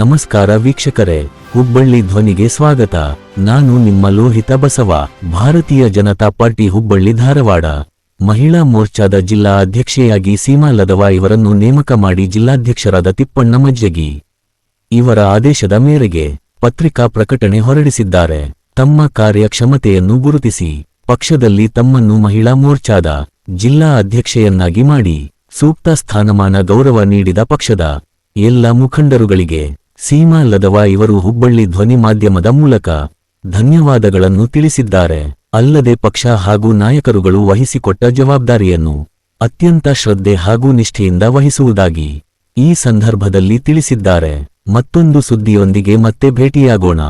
ನಮಸ್ಕಾರ ವೀಕ್ಷಕರೇ, ಹುಬ್ಬಳ್ಳಿ ಧ್ವನಿಗೆ ಸ್ವಾಗತ. ನಾನು ನಿಮ್ಮ ಲೋಹಿತ ಬಸವ, ಭಾರತೀಯ ಜನತಾ ಪಾರ್ಟಿ ಹುಬ್ಬಳ್ಳಿ ಧಾರವಾಡ. ಮಹಿಳಾ ಮೋರ್ಚಾದ ಜಿಲ್ಲಾ ಅಧ್ಯಕ್ಷೆಯಾಗಿ ಸೀಮಾ ಲದವ ಇವರನ್ನು ನೇಮಕ ಮಾಡಿ ಜಿಲ್ಲಾಧ್ಯಕ್ಷರಾದ ತಿಪ್ಪಣ್ಣ ಮಜ್ಜಗಿ. ಇವರ ಆದೇಶದ ಮೇರೆಗೆ ಪತ್ರಿಕಾ ಪ್ರಕಟಣೆ ಹೊರಡಿಸಿದ್ದಾರೆ. ತಮ್ಮ ಕಾರ್ಯಕ್ಷಮತೆಯನ್ನು ಗುರುತಿಸಿ, ಪಕ್ಷದಲ್ಲಿ ತಮ್ಮನ್ನು ಮಹಿಳಾ ಮೋರ್ಚಾದ ಜಿಲ್ಲಾ ಅಧ್ಯಕ್ಷೆಯನ್ನಾಗಿ ಮಾಡಿ, ಸೂಕ್ತ ಸ್ಥಾನಮಾನ ಗೌರವ ನೀಡಿದ ಪಕ್ಷದ ಎಲ್ಲ ಮುಖಂಡರುಗಳಿಗೆ ಸೀಮಾ ಲದವ ಇವರು ಹುಬ್ಬಳ್ಳಿ ಧ್ವನಿ ಮಾಧ್ಯಮದ ಮೂಲಕ ಧನ್ಯವಾದಗಳನ್ನು ತಿಳಿಸಿದ್ದಾರೆ. ಅಲ್ಲದೆ ಪಕ್ಷ ಹಾಗೂ ನಾಯಕರುಗಳು ವಹಿಸಿಕೊಟ್ಟ ಜವಾಬ್ದಾರಿಯನ್ನು ಅತ್ಯಂತ ಶ್ರದ್ಧೆ ಹಾಗೂ ನಿಷ್ಠೆಯಿಂದ ವಹಿಸುವುದಾಗಿ ಈ ಸಂದರ್ಭದಲ್ಲಿ ತಿಳಿಸಿದ್ದಾರೆ. ಮತ್ತೊಂದು ಸುದ್ದಿಯೊಂದಿಗೆ ಮತ್ತೆ ಭೇಟಿಯಾಗೋಣ.